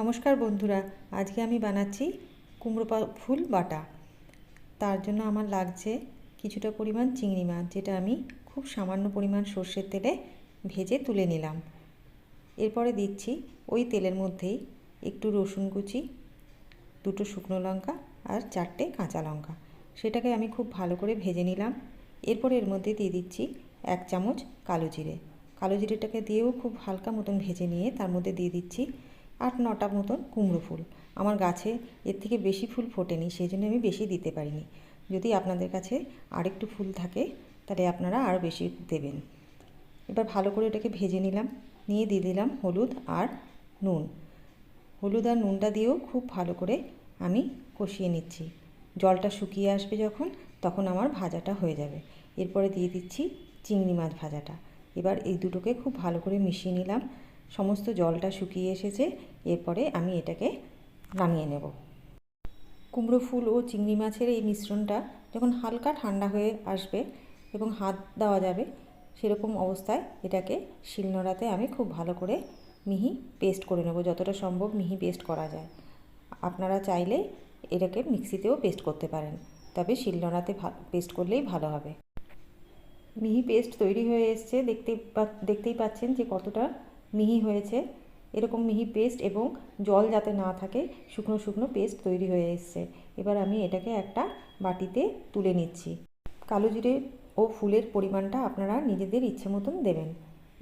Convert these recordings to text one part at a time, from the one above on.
নমস্কার বন্ধুরা, আজকে আমি বানাচ্ছি কুমড়ো ফুল বাটা। তার জন্য আমার লাগছে কিছুটা পরিমাণ চিংড়ি মাছ, যেটা আমি খুব সামান্য পরিমাণ সর্ষের তেলে ভেজে তুলে নিলাম। এরপরে দিচ্ছি ওই তেলের মধ্যেই একটু রসুন কুচি, দুটো শুকনো লঙ্কা আর চারটে কাঁচা লঙ্কা। সেটাকে আমি খুব ভালো করে ভেজে নিলাম। এরপরে এর মধ্যে দিয়ে দিচ্ছি এক চামচ কালো জিরে। কালো জিরেটাকে দিয়েও খুব হালকা মতন ভেজে নিয়ে তার মধ্যে দিয়ে দিচ্ছি আট নটা মতন কুমড়ো ফুল। আমার গাছে এর থেকে বেশি ফুল ফোটেনি সেই জন্য আমি বেশি দিতে পারিনি। যদি আপনাদের কাছে আরেকটু ফুল থাকে, তাহলে আপনারা আরও বেশি দেবেন। এবার ভালো করে এটাকে ভেজে নিলাম। নিয়ে দিয়ে দিলাম হলুদ আর নুন। হলুদ আর নুনটা দিয়েও খুব ভালো করে আমি কষিয়ে নিচ্ছি। জলটা শুকিয়ে আসবে যখন, তখন আমার ভাজাটা হয়ে যাবে। এরপরে দিয়ে দিচ্ছি চিংড়ি মাছ ভাজাটা। এবার এই দুটোকে খুব ভালো করে মিশিয়ে নিলাম। সমস্ত জলটা শুকিয়ে এসেছে, এরপরে আমি এটাকে নামিয়ে নেব। কুমড়ো ফুল ও চিংড়ি মাছের এই মিশ্রণটা যখন হালকা ঠান্ডা হয়ে আসবে এবং হাত দেওয়া যাবে, সেরকম অবস্থায় এটাকে শিলনোড়াতে আমি খুব ভালো করে মিহি পেস্ট করে নেব, যতটা সম্ভব মিহি পেস্ট করা যায়। আপনারা চাইলে এটাকে মিক্সিতেও পেস্ট করতে পারেন, তবে শিলনোড়াতে পেস্ট করলেই ভালো হবে। মিহি পেস্ট তৈরি হয়ে এসছে, দেখতে দেখতেই পাচ্ছেন যে কতটা মিহি হয়েছে। এরকম মিহি পেস্ট এবং জল যাতে না থাকে, শুকনো শুকনো পেস্ট তৈরি হয়ে এসছে। এবার আমি এটাকে একটা বাটিতে তুলে নিচ্ছি। কালো জিরে ও ফুলের পরিমাণটা আপনারা নিজেদের ইচ্ছে মতন দেবেন।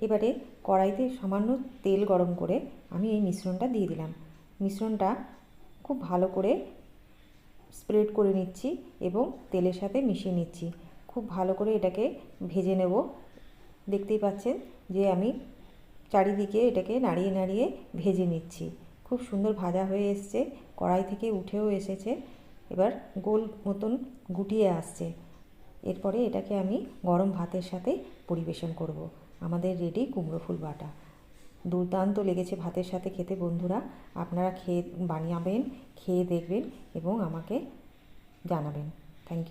এবারে কড়াইতে সামান্য তেল গরম করে আমি এই মিশ্রণটা দিয়ে দিলাম। মিশ্রণটা খুব ভালো করে স্প্রেড করে নিচ্ছি এবং তেলের সাথে মিশিয়ে নিচ্ছি। খুব ভালো করে এটাকে ভেজে নেব। দেখতেই পাচ্ছেন যে আমি চারিদিকে এটাকে নাড়িয়ে নাড়িয়ে ভেজে নিচ্ছি। খুব সুন্দর ভাজা হয়ে এসছে, কড়াই থেকে উঠেও এসেছে। এবার গোল মতন গুটিয়ে আসছে। এরপরে এটাকে আমি গরম ভাতের সাথে পরিবেশন করব। আমাদের রেডি কুমড়ো ফুল বাটা। দুর্দান্ত লেগেছে ভাতের সাথে খেতে বন্ধুরা। আপনারা খেয়ে বানিয়াবেন, খেয়ে দেখবেন এবং আমাকে জানাবেন। Thank you